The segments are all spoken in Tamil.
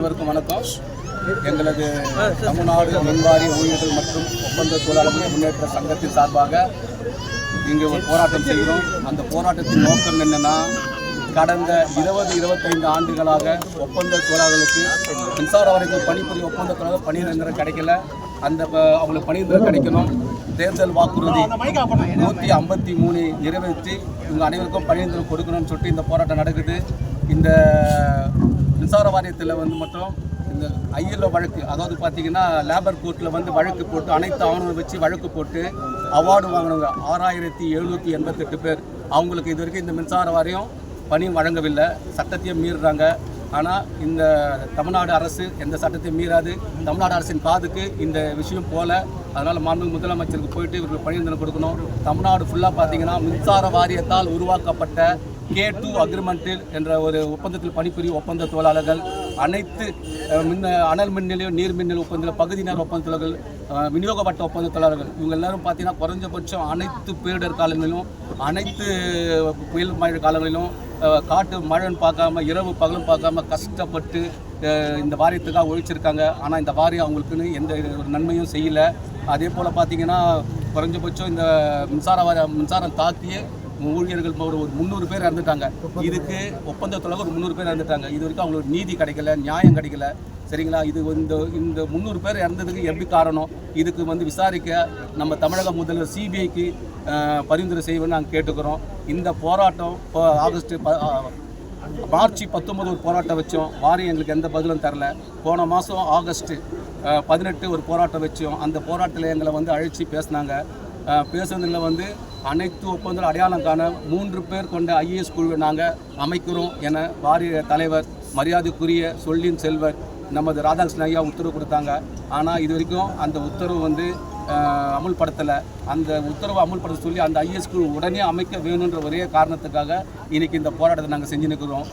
அனைவருக்கும் வணக்கம். எங்களது தமிழ்நாடு மின்வாரி ஊழியர்கள் மற்றும் ஒப்பந்த தொழிலாளர்கள் முன்னேற்ற சங்கத்தின் சார்பாக இங்கே ஒரு போராட்டம் செய்கிறோம். அந்த போராட்டத்தின் நோக்கம் என்னன்னா கடந்த இருபது இருபத்தைந்து ஆண்டுகளாக ஒப்பந்த தொழிலாளர்களுக்கு மின்சார வாரியத்தில் பணிபுரிய ஒப்பந்த தொழிலாளர் பணி கிடைக்கல. அந்த ப- அவங்களுக்கு பணியிடங்கள் கிடைக்கணும். தேர்தல் வாக்குறுதி நூற்றி ஐம்பத்தி மூணு நிறைவேற்றி இவங்க அனைவருக்கும் பணியிடங்கள் கொடுக்கணும்னு சொல்லிட்டு இந்த போராட்டம் நடக்குது. இந்த மின்சார வாரியத்தில் வந்து மட்டும் இந்த ஐஎல்ஓ வழக்கு அதாவது பார்த்தீங்கன்னா லேபர் கோர்ட்டில் வந்து வழக்கு போட்டு அனைத்து ஆவணங்கள் வச்சு வழக்கு போட்டு அவார்டு வாங்கினவங்க ஆறாயிரத்தி எழுநூற்றி எண்பத்தெட்டு பேர். அவங்களுக்கு இது வரைக்கும் இந்த மின்சார வாரியம் பணி வழங்கவில்லை. சட்டத்தையும் மீறுறாங்க. ஆனால் இந்த தமிழ்நாடு அரசு எந்த சட்டத்தையும் மீறாது. தமிழ்நாடு அரசின் காதுக்கு இந்த விஷயம் போல. அதனால் மாண்பு முதலமைச்சருக்கு போயிட்டு இவர்களுக்கு பணி கொடுக்கணும். தமிழ்நாடு ஃபுல்லாக பார்த்தீங்கன்னா மின்சார வாரியத்தால் உருவாக்கப்பட்ட கே டூ அக்ரிமெண்ட்டில் என்ற ஒரு ஒப்பந்தத்தில் பணிபுரியும் ஒப்பந்த தொழிலாளர்கள் அனைத்து மின்ன மின் அனல் மின் நிலையம் நீர் மின் நிலைய ஒப்பந்தத்தில் பகுதி நேர ஒப்பந்த தொழிலாளர்கள் விநியோக வட்ட ஒப்பந்த தொழிலாளர்கள். இவங்க எல்லாரும் பார்த்தீங்கன்னா குறைஞ்சபட்சம் அனைத்து பேரிடர் காலங்களிலும் அனைத்து புயல் மழை காலங்களிலும் காட்டு மழைன்னு பார்க்காம இரவு பகலும் பார்க்காம கஷ்டப்பட்டு இந்த வாரியத்துக்காக ஒழிச்சிருக்காங்க ஆனால் இந்த வாரியம் அவங்களுக்குன்னு எந்த ஒரு நன்மையும் செய்யலை. அதே போல் பார்த்தீங்கன்னா குறைஞ்சபட்சம் இந்த மின்சார வாரியம் மின்சாரம் தாக்கியே ஊழியர்கள் ஒரு முந்நூறு பேர் இறந்துட்டாங்க. இதுக்கு ஒப்பந்தத்தில் ஒரு முந்நூறு பேர் இறந்துட்டாங்க. இது வரைக்கும் அவங்களுக்கு நீதி கிடைக்கல நியாயம் கிடைக்கல. சரிங்களா? இது இந்த இந்த முந்நூறு பேர் இறந்ததுக்கு எப்படி காரணம்? இதுக்கு வந்து விசாரிக்க நம்ம தமிழக முதல்வர் சிபிஐக்கு பரிந்துரை செய்வோம்னு நாங்கள் கேட்டுக்கிறோம். இந்த போராட்டம் இப்போ ஆகஸ்ட் மார்ச் பத்தொன்பது ஒரு போராட்டம் வச்சோம். வாரியம் எங்களுக்கு எந்த பதிலும் தரல. போன மாதம் ஆகஸ்ட் பதினெட்டு ஒரு போராட்டம் வச்சோம். அந்த போராட்டத்தில் எங்களை வந்து அழைச்சி பேசினாங்க. பேசுனதில் வந்து அனைத்து ஒப்பந்தம் அடையாளம் காண மூன்று பேர் கொண்ட ஐஏஎஸ் குழுவை நாங்கள் அமைக்கிறோம் என வாரிய தலைவர் மரியாதைக்குரிய சொல்லின் செல்வர் நமது ராதாகிருஷ்ணன் ஐயா உத்தரவு கொடுத்தாங்க. ஆனால் இது வரைக்கும் அந்த உத்தரவு வந்து அமுல்படுத்தலை. அந்த உத்தரவை அமுல்படுத்த சொல்லி அந்த ஐஎஸ் குழு உடனே அமைக்க வேணுன்ற ஒரே காரணத்துக்காக இன்றைக்கி இந்த போராட்டத்தை நாங்கள் செஞ்சு நிற்கிறோம்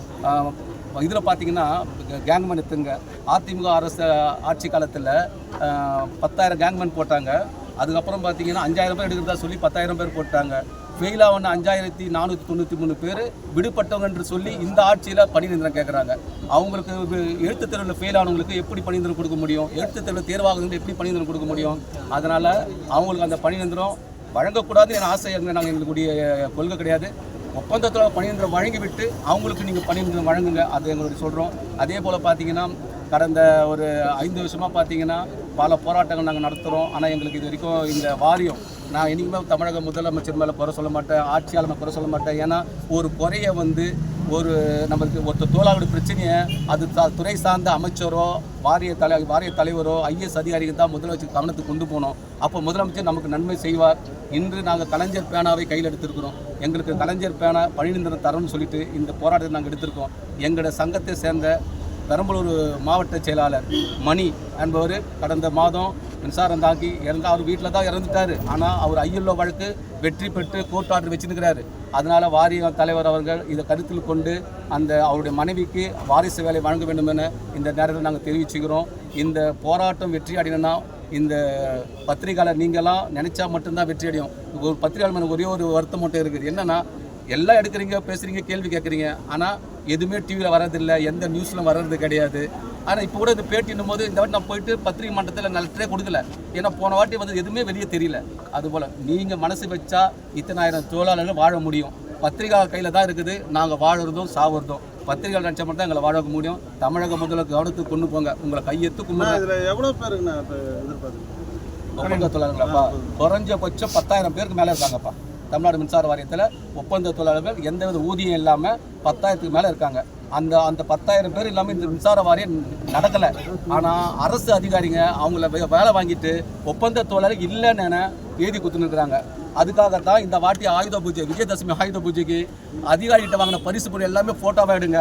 இதில் பார்த்தீங்கன்னா கேங்மேன் எத்துங்க அதிமுக அரசு ஆட்சி காலத்தில் பத்தாயிரம் கேங்மேன் போட்டாங்க. அதுக்கப்புறம் பார்த்தீங்கன்னா அஞ்சாயிரம் பேர் எடுக்கிறதா சொல்லி பத்தாயிரம் பேர் போட்டாங்க. ஃபெயில் ஆன அஞ்சாயிரத்தி நானூற்றி தொண்ணூற்றி மூணு பேர் விடுபட்டவங்க என்று சொல்லி இந்த ஆட்சியில் பணி கேட்குறாங்க அவங்களுக்கு எழுத்து தேர்வில் ஃபெயில் ஆனவங்களுக்கு எப்படி பணி கொடுக்க முடியும்? எழுத்து தேர்வில் தேர்வாகுது எப்படி பணி கொடுக்க முடியும்? அதனால் அவங்களுக்கு அந்த பணி நிரந்தரம் வழங்கக்கூடாது என ஆசை எங்க நாங்கள் எங்களுடைய கொள்கை கிடையாது. ஒப்பந்தத்தில் பணியந்திரம் வழங்கிவிட்டு அவங்களுக்கு நீங்கள் பணியந்திரம் வழங்குங்க அது எங்களுக்கு சொல்கிறோம் அதே போல் பார்த்தீங்கன்னா கடந்த ஒரு ஐந்து வருஷமாக பார்த்தீங்கன்னா பல போராட்டங்கள் நாங்கள் நடத்துகிறோம் ஆனால் எங்களுக்கு இது வரைக்கும் இந்த வாரியம் நான் இனிமேல் தமிழக முதலமைச்சர் மேலே குறை சொல்ல மாட்டேன் ஆட்சியாளர் குறை சொல்ல மாட்டேன். ஏன்னா ஒரு குறையை வந்து ஒரு நமக்கு ஒருத்தர் தோலாவுடைய பிரச்சனையை அது த- துறை சார்ந்த அமைச்சரோ வாரிய தலை வாரிய தலைவரோ ஐஎஸ் அதிகாரிகள் தான் முதலமைச்சர் கவனத்துக்கு கொண்டு போனோம் அப்போ முதலமைச்சர் நமக்கு நன்மை செய்வார். இன்று நாங்கள் கலைஞர் பேனாவை கையில் எடுத்திருக்கிறோம். எங்களுக்கு கலைஞர் பேனா பணிநிந்திரம் தரணும்னு சொல்லிட்டு இந்த போராட்டத்தை நாங்கள் எடுத்திருக்கோம். எங்களோட சங்கத்தை சேர்ந்த பெரம்பலூர் மாவட்ட செயலாளர் மணி என்பவர் கடந்த மாதம் மின்சாரம் தாக்கி இறந்து அவர் வீட்டில் தான் இறந்துட்டார். ஆனால் அவர் ஐயல்லோ வழக்கு வெற்றி பெற்று கோர்ட் ஆர்டர் வச்சுருக்கிறாரு. அதனால் வாரிய தலைவர் அவர்கள் இதை கருத்தில் கொண்டு அந்த அவருடைய மனைவிக்கு வாரிசு வேலை வழங்க வேண்டும் என இந்த நேரத்தில் நாங்கள் தெரிவிச்சுக்கிறோம். இந்த போராட்டம் வெற்றி அடையணும்னா இந்த பத்திரிகையாளர் நீங்களாம் நினைச்சா மட்டும்தான் வெற்றி அடையும். ஒரு பத்திரிகையாளர் ஒரே ஒரு வருத்தம் மட்டும் இருக்குது. என்னன்னா எல்லாம் எடுக்கிறீங்க பேசுறீங்க கேள்வி கேட்குறீங்க. ஆனால் எதுவுமே டிவியில் வர்றதில்லை எந்த நியூஸ்லும் வர்றது கிடையாது. ஆனால் இப்போ கூட இந்த பேட்டின்னும் போது இந்த வாட்டி நான் போயிட்டு பத்திரிகை மன்றத்தில் லெட்டரே கொடுக்கல. ஏன்னா போன வாட்டி வந்து எதுவுமே வெளியே தெரியல. அதுபோல் நீங்கள் மனசு வச்சா இத்தனாயிரம் தொழிலாளர்கள் வாழ முடியும். பத்திரிகை கையில் தான் இருக்குது. நாங்கள் வாழறதும் சாவறதும். பத்திரிகை நினச்சா மட்டும் தான் எங்களை வாழ முடியும். தமிழக முதல்வர் கவனத்துக்கு கொண்டு போங்க. உங்களை கையெத்து கும்பிடுங்க இதுல எவ்வளவு பேருங்கண்ணா தொழிலாளர்களாப்பா குறைஞ்சபட்சம் பத்தாயிரம் பேருக்கு மேலே இருக்காங்கப்பா. தமிழ்நாடு மின்சார வாரியத்தில் ஒப்பந்த தொழிலாளர்கள் எந்தவித ஊதியம் இல்லாமல் பத்தாயிரத்துக்கு மேலே இருக்காங்க. அந்த அந்த பத்தாயிரம் பேர் இல்லாமல் இந்த மின்சார வாரியம் நடக்கலை. ஆனால் அரசு அதிகாரிங்க அவங்கள வே- வேலை வாங்கிட்டு ஒப்பந்த தொழிலாளர் இல்லைன்னு எழுதி கொடுத்துருக்குறாங்க அதுக்காகத்தான் இந்த வாட்டி ஆயுத பூஜை விஜயதசமி ஆயுத பூஜைக்கு அதிகாரிகிட்ட வாங்கின பரிசு பொருள் எல்லாமே ஃபோட்டோவாக எடுங்க.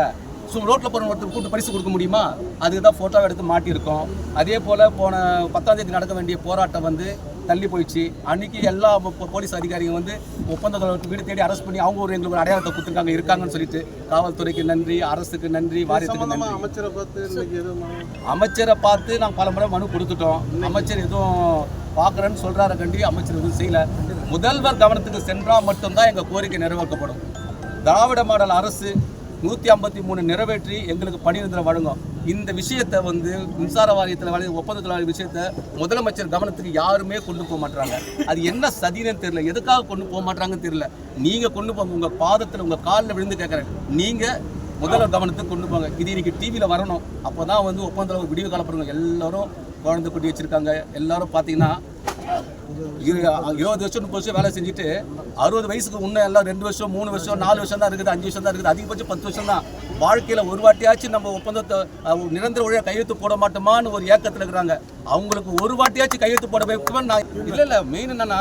ஸோ ரோட்டில் போகிற ஒருத்தர் கூட்டு பரிசு கொடுக்க முடியுமா? அதுக்கு தான் ஃபோட்டோவை எடுத்து மாட்டியிருக்கோம். அதே போல் போன பத்தாம் தேதி நடக்க வேண்டிய போராட்டம் வந்து தள்ளி போயிடுச்சு. அன்னைக்கு எல்லா போலீஸ் அதிகாரிங்க வந்து ஒப்பந்தத்தில் வீடு தேடி அரெஸ்ட் பண்ணி அவங்க ஒரு எங்களுக்கு ஒரு அடையாளத்தை கொடுத்துருக்காங்க இருக்காங்கன்னு சொல்லிட்டு காவல்துறைக்கு நன்றி அரசுக்கு நன்றி வாரியத்துக்கு நன்றி. அமைச்சரை பார்த்து அமைச்சரை பார்த்து நாங்கள் பல முறை மனு கொடுத்துட்டோம். அமைச்சர் எதுவும் பார்க்குறேன்னு சொல்கிறார கண்டி அமைச்சர் எதுவும் செய்யல. முதல்வர் கவனத்துக்கு சென்றால் மட்டும்தான் எங்கள் கோரிக்கை நிறைவேற்றப்படும். திராவிட மாடல் அரசு நூற்றி ஐம்பத்தி மூணு நிறைவேற்றி எங்களுக்கு பணி வழங்கும். இந்த விஷயத்தை வந்து மின்சார வாரியத்தில் வேலை ஒப்பந்த தொழிலாளி விஷயத்தை முதலமைச்சர் கவனத்துக்கு யாருமே கொண்டு போக மாட்டாங்க அது என்ன சதினு தெரியல. எதுக்காக கொண்டு போக மாட்டாங்கன்னு தெரியல. நீங்கள் கொண்டு போங்க. உங்கள் பாதத்தில் உங்கள் காலில் விழுந்து கேட்குறேன். நீங்கள் முதல்வர் கவனத்துக்கு கொண்டு போங்க. இது இன்னைக்கு டிவியில் வரணும். அப்போ தான் வந்து ஒப்பந்தத்தில் விடிவு காலப்படுங்க. எல்லோரும் குழந்தை குட்டி வச்சுருக்காங்க. எல்லோரும் பார்த்தீங்கன்னா இருபது வருஷம் முப்பது வருஷம் வேலை செஞ்சுட்டு அறுபது வயசுக்கு முன்னே எல்லாம் ரெண்டு வருஷம் மூணு வருஷம் நாலு வருஷம் தான் இருக்குது அஞ்சு வருஷம் தான் இருக்குது. அதிகபட்சம் பத்து வருஷம் தான். வாழ்க்கையில் ஒரு வாட்டியாச்சும் நம்ம ஒப்பந்தத்தை நிரந்தர ஒழிய கையெழுத்து போட மாட்டோமான்னு ஒரு ஏக்கத்தில் இருக்கிறாங்க. அவங்களுக்கு ஒரு வாட்டியாச்சும் கையெழுத்து போட வைக்கணும்னு நான் இல்லை இல்லை மெயின் என்னன்னா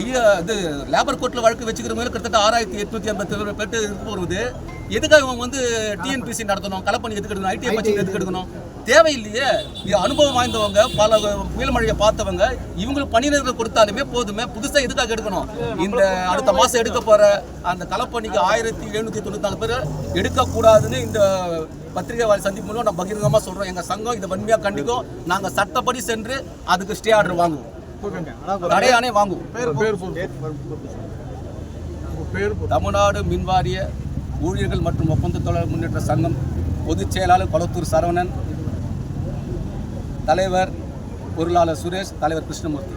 ஐயா இது லேபர் கோர்ட்டில் வழக்கு வச்சுக்கிறவங்க கிட்டத்தட்ட ஆறாயிரத்தி எட்நூத்தி ஐம்பத்தி பேர்ட்டு இருக்க போகிறது எதுக்காக இவங்க வந்து டிஎன்பிசி நடத்தணும்? கலப்பணி எதுக்கு எடுக்கணும்? ஐடிஐ பட்ஜெட் எதுக்கு எடுக்கணும்? தேவையில்லையே. அனுபவம் வாய்ந்தவங்க பல புயல் மழையை பார்த்தவங்க இவங்களுக்கு பணியினர்கள் கொடுத்தாலுமே போதுமே. புதுசாக எதுக்காக எடுக்கணும்? இந்த அடுத்த மாதம் எடுக்க போகிற அந்த கலப்பணிக்கு ஆயிரத்தி எழுநூற்றி தொண்ணூற்றி நாலு பேர் எடுக்கக்கூடாதுன்னு இந்த பத்திரிகை சந்திப்பு மூலம் நான் பகிரங்கமாக சொல்கிறோம் எங்கள் சங்கம் இதை வன்மையாக கண்டிக்கும். நாங்கள் சட்டப்படி சென்று அதுக்கு ஸ்டே ஆர்டர் வாங்குவோம். தடையானே வாங்குவோம். தமிழ்நாடு மின்வாரிய ஊழியர்கள் மற்றும் ஒப்பந்த தொழிலாளர் முன்னேற்ற சங்கம் பொதுச் செயலாளர் கொளத்தூர் சரவணன் தலைவர் பொருளாளர் சுரேஷ் தலைவர் கிருஷ்ணமூர்த்தி.